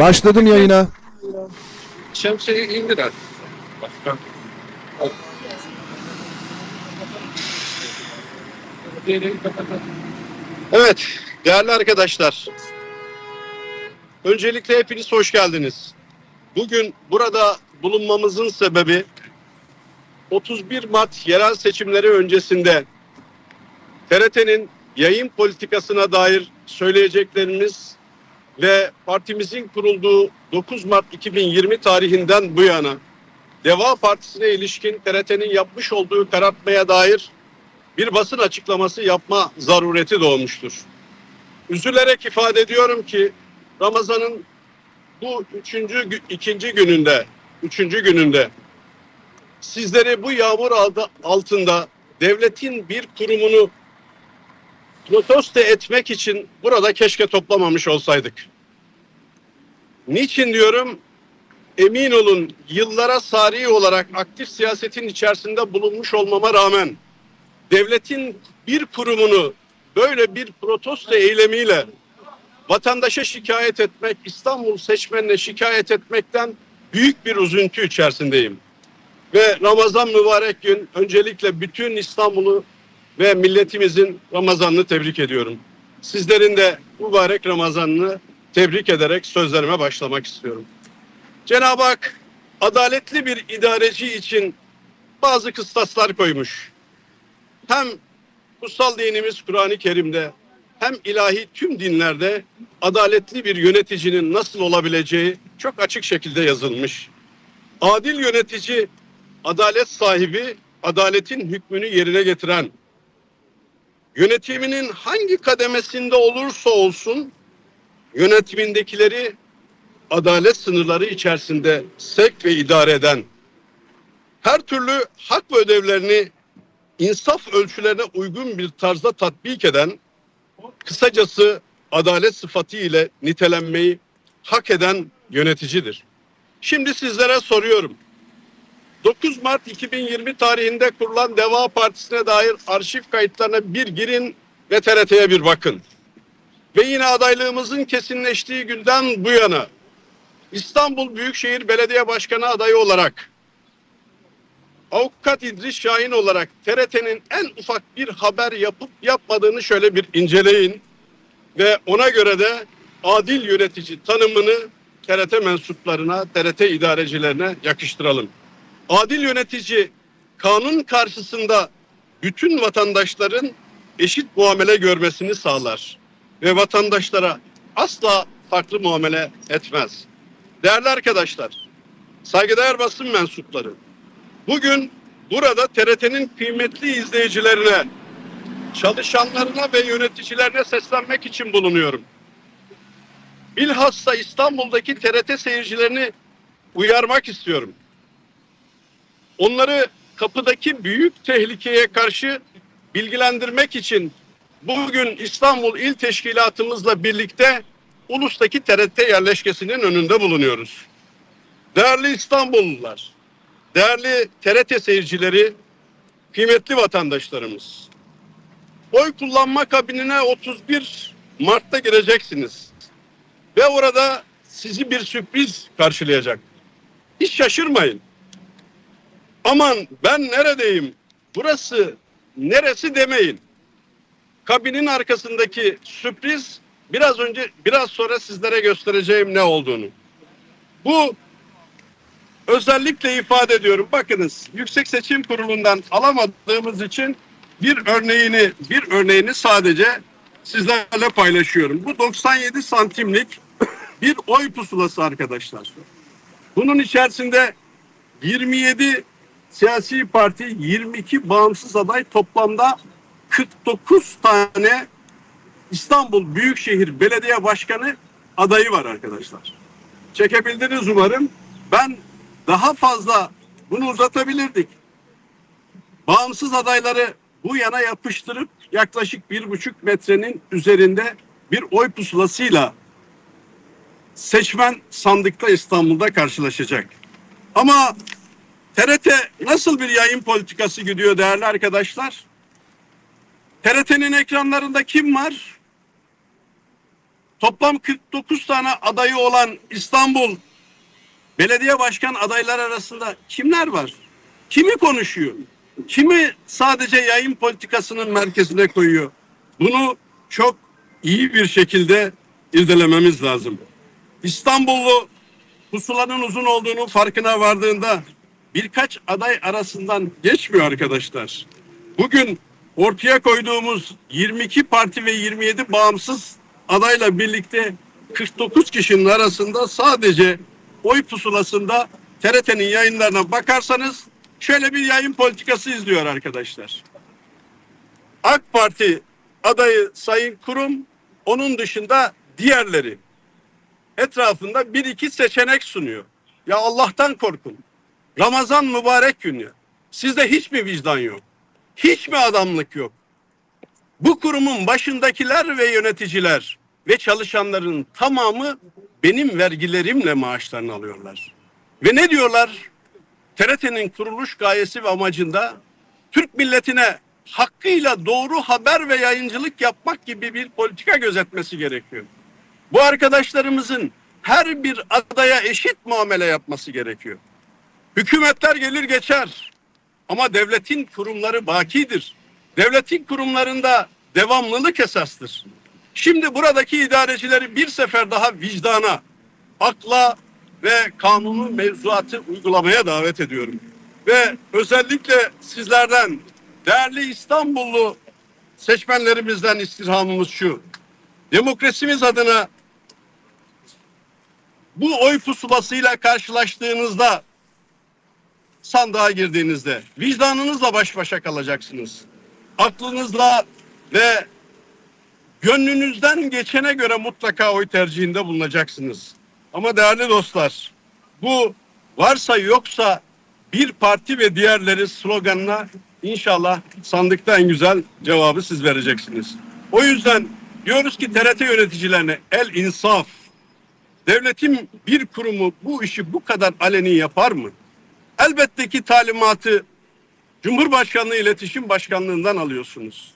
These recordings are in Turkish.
Başladım yayına. Şemsiyeyi indir artık. Evet, değerli arkadaşlar. Öncelikle hepiniz hoş geldiniz. Bugün burada bulunmamızın sebebi 31 Mart yerel seçimleri öncesinde TRT'nin yayın politikasına dair söyleyeceklerimiz ve partimizin kurulduğu 9 Mart 2020 tarihinden bu yana Deva Partisi'ne ilişkin TRT'nin yapmış olduğu karartmaya dair bir basın açıklaması yapma zarureti doğmuştur. Üzülerek ifade ediyorum ki Ramazan'ın bu üçüncü, ikinci gününde, üçüncü gününde sizleri bu yağmur altında devletin bir kurumunu protesto etmek için burada keşke toplamamış olsaydık. Niçin diyorum? Emin olun yıllara sari olarak aktif siyasetin içerisinde bulunmuş olmama rağmen devletin bir kurumunu böyle bir protesto eylemiyle vatandaşa şikayet etmek, İstanbul seçmenine şikayet etmekten büyük bir üzüntü içerisindeyim. Ve Ramazan mübarek gün öncelikle bütün İstanbul'u ve milletimizin Ramazanını tebrik ediyorum. Sizlerin de mübarek Ramazanını tebrik ederek sözlerime başlamak istiyorum. Cenab-ı Hak adaletli bir idareci için bazı kıstaslar koymuş. Hem kutsal dinimiz Kur'an-ı Kerim'de hem ilahi tüm dinlerde adaletli bir yöneticinin nasıl olabileceği çok açık şekilde yazılmış. Adil yönetici, adalet sahibi, adaletin hükmünü yerine getiren, yönetiminin hangi kademesinde olursa olsun yönetimindekileri adalet sınırları içerisinde sevk ve idare eden, her türlü hak ve ödevlerini insaf ölçülerine uygun bir tarzda tatbik eden, kısacası adalet sıfatı ile nitelenmeyi hak eden yöneticidir. Şimdi sizlere soruyorum. 9 Mart 2020 tarihinde kurulan Deva Partisi'ne dair arşiv kayıtlarına bir girin ve TRT'ye bir bakın. Ve yine adaylığımızın kesinleştiği günden bu yana İstanbul Büyükşehir Belediye Başkanı adayı olarak Avukat İdris Şahin olarak TRT'nin en ufak bir haber yapıp yapmadığını şöyle bir inceleyin ve ona göre de adil yönetici tanımını TRT mensuplarına, TRT idarecilerine yakıştıralım. Adil yönetici kanun karşısında bütün vatandaşların eşit muamele görmesini sağlar ve vatandaşlara asla farklı muamele etmez. Değerli arkadaşlar, saygıdeğer basın mensupları, bugün burada TRT'nin kıymetli izleyicilerine, çalışanlarına ve yöneticilerine seslenmek için bulunuyorum. Bilhassa İstanbul'daki TRT seyircilerini uyarmak istiyorum. Onları kapıdaki büyük tehlikeye karşı bilgilendirmek için bugün İstanbul İl Teşkilatımızla birlikte Ulus'taki TRT yerleşkesinin önünde bulunuyoruz. Değerli İstanbullular, değerli TRT seyircileri, kıymetli vatandaşlarımız. Oy kullanma kabinine 31 Mart'ta gireceksiniz. Ve orada sizi bir sürpriz karşılayacak. Hiç şaşırmayın. Aman ben neredeyim? Burası neresi demeyin. Kabinin arkasındaki sürpriz biraz önce biraz sonra sizlere göstereceğim ne olduğunu. Bu özellikle ifade ediyorum. Bakınız Yüksek Seçim Kurulu'ndan alamadığımız için bir örneğini bir örneğini sadece sizlerle paylaşıyorum. Bu 97 santimlik bir oy pusulası arkadaşlar. Bunun içerisinde 27 siyasi parti, 22 bağımsız aday toplamda 49 tane İstanbul Büyükşehir Belediye Başkanı adayı var arkadaşlar. Çekebildiniz umarım. Ben daha fazla bunu uzatabilirdik. Bağımsız adayları bu yana yapıştırıp yaklaşık bir buçuk metrenin üzerinde bir oy pusulasıyla seçmen sandıkta İstanbul'da karşılaşacak. Ama TRT nasıl bir yayın politikası gidiyor değerli arkadaşlar? TRT'nin ekranlarında kim var? toplam 49 tane adayı olan İstanbul belediye başkan adayları arasında kimler var? Kimi konuşuyor? Kimi sadece yayın politikasının merkezine koyuyor? Bunu çok iyi bir şekilde irdelememiz lazım. İstanbullu pusulanın uzun olduğunu farkına vardığında birkaç aday arasından geçmiyor arkadaşlar. Bugün ortaya koyduğumuz 22 parti ve 27 bağımsız adayla birlikte 49 kişinin arasında sadece oy pusulasında TRT'nin yayınlarına bakarsanız şöyle bir yayın politikası izliyor arkadaşlar. AK Parti adayı Sayın Kurum, onun dışında diğerleri etrafında bir iki seçenek sunuyor. Ya Allah'tan korkun. Ramazan mübarek günü. Sizde hiç mi vicdan yok? Hiç mi adamlık yok? Bu kurumun başındakiler ve yöneticiler ve çalışanların tamamı benim vergilerimle maaşlarını alıyorlar. Ve ne diyorlar? TRT'nin kuruluş gayesi ve amacında Türk milletine hakkıyla doğru haber ve yayıncılık yapmak gibi bir politika gözetmesi gerekiyor. Bu arkadaşlarımızın her bir adaya eşit muamele yapması gerekiyor. Hükümetler gelir geçer ama devletin kurumları bakidir. Devletin kurumlarında devamlılık esastır. Şimdi buradaki idarecileri bir sefer daha vicdana, akla ve kanunu mevzuatı uygulamaya davet ediyorum. Ve özellikle sizlerden değerli İstanbullu seçmenlerimizden istirhamımız şu. Demokrasimiz adına bu oy pusulasıyla karşılaştığınızda sandığa girdiğinizde vicdanınızla baş başa kalacaksınız. Aklınızla ve gönlünüzden geçene göre mutlaka oy tercihinde bulunacaksınız. Ama değerli dostlar, bu varsa yoksa bir parti ve diğerleri sloganına inşallah sandıkta en güzel cevabı siz vereceksiniz. O yüzden diyoruz ki TRT yöneticilerine el insaf. Devletin bir kurumu bu işi bu kadar aleni yapar mı? Elbette ki talimatı Cumhurbaşkanlığı İletişim Başkanlığından alıyorsunuz.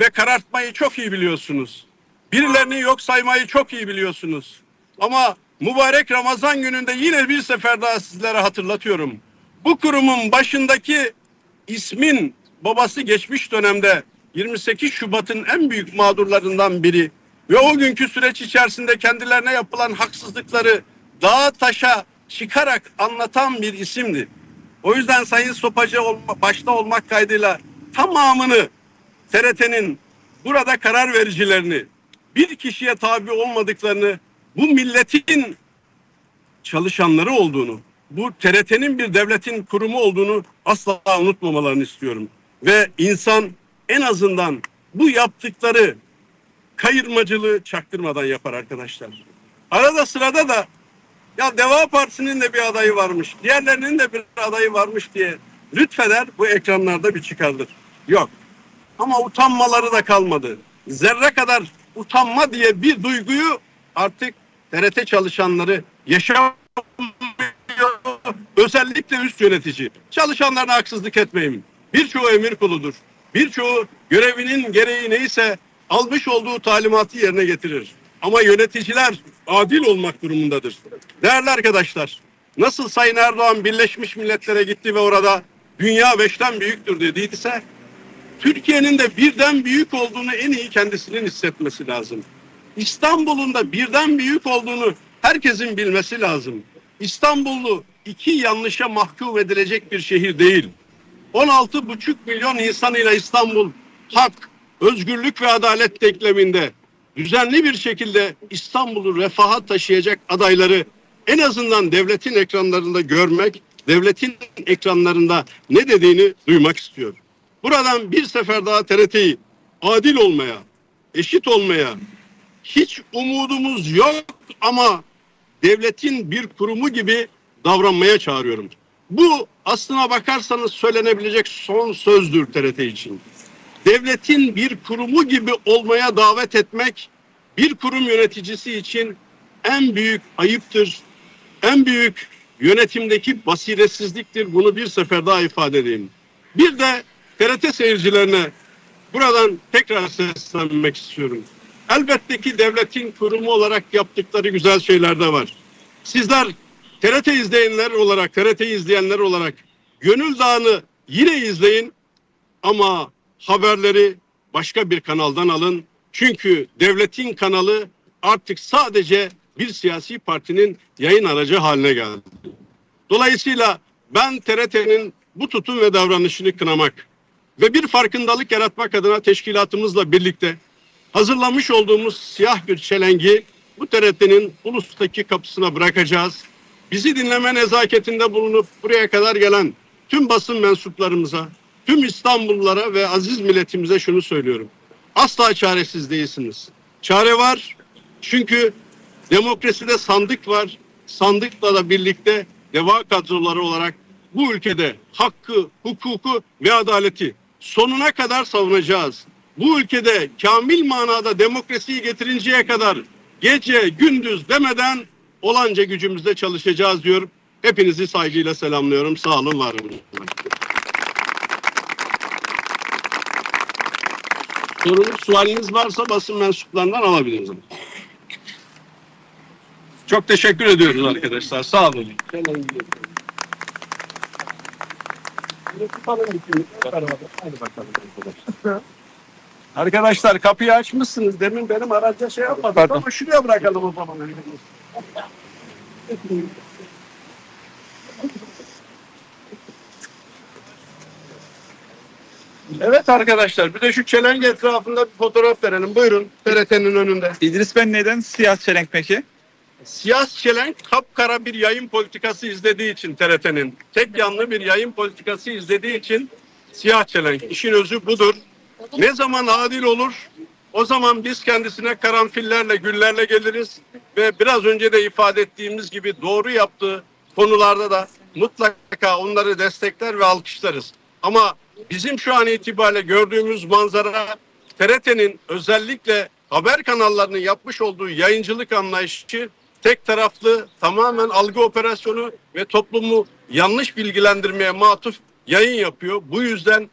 Ve karartmayı çok iyi biliyorsunuz. Birilerini yok saymayı çok iyi biliyorsunuz. Ama mübarek Ramazan gününde yine bir sefer daha sizlere hatırlatıyorum. Bu kurumun başındaki ismin babası geçmiş dönemde 28 Şubat'ın en büyük mağdurlarından biri ve o günkü süreç içerisinde kendilerine yapılan haksızlıkları dağa taşa çıkarak anlatan bir isimdi. O yüzden Sayın Sopacı başta olmak kaydıyla tamamını TRT'nin burada karar vericilerini bir kişiye tabi olmadıklarını bu milletin çalışanları olduğunu bu TRT'nin bir devletin kurumu olduğunu asla unutmamalarını istiyorum. Ve insan en azından bu yaptıkları kayırmacılığı çaktırmadan yapar arkadaşlar. Arada sırada da ya Deva Partisi'nin de bir adayı varmış, diğerlerinin de bir adayı varmış diye lütfeder bu ekranlarda bir çıkardır. Yok. Ama utanmaları da kalmadı. Zerre kadar utanma diye bir duyguyu artık TRT çalışanları yaşamıyor. Özellikle üst yönetici. Çalışanlarına haksızlık etmeyin. Birçoğu emir kuludur. Birçoğu görevinin gereği neyse almış olduğu talimatı yerine getirir. Ama yöneticiler adil olmak durumundadır. Değerli arkadaşlar, nasıl Sayın Erdoğan Birleşmiş Milletler'e gitti ve orada dünya beşten büyüktür dediyse, Türkiye'nin de birden büyük olduğunu en iyi kendisinin hissetmesi lazım. İstanbul'un da birden büyük olduğunu herkesin bilmesi lazım. İstanbullu iki yanlışa mahkum edilecek bir şehir değil. 16,5 milyon insanıyla İstanbul hak, özgürlük ve adalet denkleminde düzenli bir şekilde İstanbul'u refaha taşıyacak adayları en azından devletin ekranlarında görmek, devletin ekranlarında ne dediğini duymak istiyor. Buradan bir sefer daha TRT'yi adil olmaya, eşit olmaya, hiç umudumuz yok ama devletin bir kurumu gibi davranmaya çağırıyorum. Bu aslına bakarsanız söylenebilecek son sözdür TRT için. Devletin bir kurumu gibi olmaya davet etmek bir kurum yöneticisi için en büyük ayıptır. En büyük yönetimdeki basiretsizliktir. Bunu bir sefer daha ifade edeyim. Bir de TRT seyircilerine buradan tekrar seslenmek istiyorum. elbette ki devletin kurumu olarak yaptıkları güzel şeyler de var. Sizler TRT izleyenler olarak, TRT izleyenler olarak Gönül Dağı'nı yine izleyin ama haberleri başka bir kanaldan alın. Çünkü devletin kanalı artık sadece bir siyasi partinin yayın aracı haline geldi. Dolayısıyla ben TRT'nin bu tutum ve davranışını kınamak ve bir farkındalık yaratmak adına teşkilatımızla birlikte hazırlamış olduğumuz siyah bir çelengi bu TRT'nin ulustaki kapısına bırakacağız. Bizi dinleme nezaketinde bulunup buraya kadar gelen tüm basın mensuplarımıza, tüm İstanbullulara ve aziz milletimize şunu söylüyorum. Asla çaresiz değilsiniz. Çare var çünkü demokraside sandık var. Sandıkla da birlikte deva kadroları olarak bu ülkede hakkı, hukuku ve adaleti sonuna kadar savunacağız. Bu ülkede kamil manada demokrasiyi getirinceye kadar gece gündüz demeden olanca gücümüzde çalışacağız diyor. Hepinizi saygıyla selamlıyorum. Sağ olun, var olun. Sorunuz, sualiniz varsa basın mensuplarından alabiliriz. Çok teşekkür ediyoruz arkadaşlar. Sağ olun. Arkadaşlar kapıyı açmışsınız. Demin benim araca şey yapmadık Pardon. ama şuraya bırakalım o zaman. Evet arkadaşlar bir de şu çelenge etrafında bir fotoğraf verelim. Buyurun TRT'nin önünde. İdris Ben neden siyah çelenk peki? Siyah çelenk kapkara bir yayın politikası izlediği için TRT'nin tek yanlı bir yayın politikası izlediği için siyah çelenk. İşin özü budur. Ne zaman adil olur? O zaman biz kendisine karanfillerle, güllerle geliriz ve biraz önce de ifade ettiğimiz gibi doğru yaptığı konularda da mutlaka onları destekler ve alkışlarız. Ama bizim şu an itibariyle gördüğümüz manzara TRT'nin özellikle haber kanallarının yapmış olduğu yayıncılık anlayışı tek taraflı tamamen algı operasyonu ve toplumu yanlış bilgilendirmeye matuf yayın yapıyor. Bu yüzden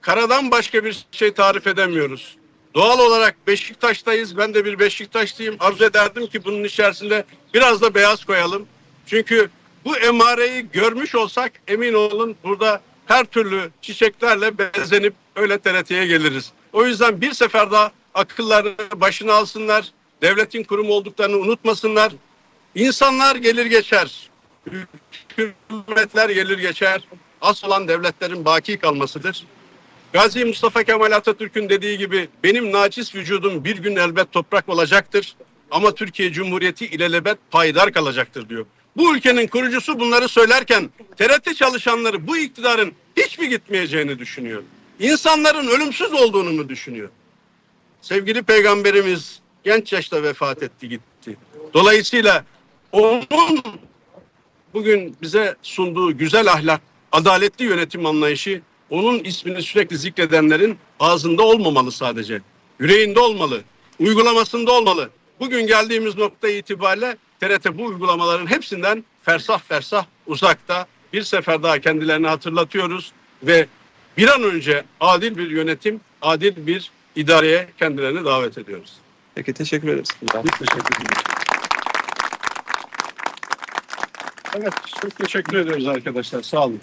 karadan başka bir şey tarif edemiyoruz. Doğal olarak Beşiktaş'tayız. Ben de bir Beşiktaşlıyım. Arzu ederdim ki bunun içerisinde biraz da beyaz koyalım. Çünkü bu emareyi görmüş olsak emin olun burada her türlü çiçeklerle bezenip öyle TRT'ye geliriz. O yüzden bir sefer daha akıllarını başına alsınlar. Devletin kurumu olduklarını unutmasınlar. İnsanlar gelir geçer. Hükümetler gelir geçer. Asıl olan devletlerin baki kalmasıdır. Gazi Mustafa Kemal Atatürk'ün dediği gibi benim naçiz vücudum bir gün elbet toprak olacaktır. Ama Türkiye Cumhuriyeti ilelebet payidar kalacaktır diyor. Bu ülkenin kurucusu bunları söylerken TRT çalışanları bu iktidarın hiç mi gitmeyeceğini düşünüyor? İnsanların ölümsüz olduğunu mu düşünüyor? Sevgili peygamberimiz genç yaşta vefat etti gitti. Dolayısıyla onun bugün bize sunduğu güzel ahlak, adaletli yönetim anlayışı onun ismini sürekli zikredenlerin ağzında olmamalı sadece. Yüreğinde olmalı, uygulamasında olmalı. Bugün geldiğimiz nokta itibariyle TRT bu uygulamaların hepsinden fersah fersah uzakta. Bir sefer daha kendilerini hatırlatıyoruz ve bir an önce adil bir yönetim, adil bir idareye kendilerini davet ediyoruz. Peki teşekkür ederiz. Biz teşekkür ederiz. Evet, çok teşekkür ediyoruz arkadaşlar. Sağ olun.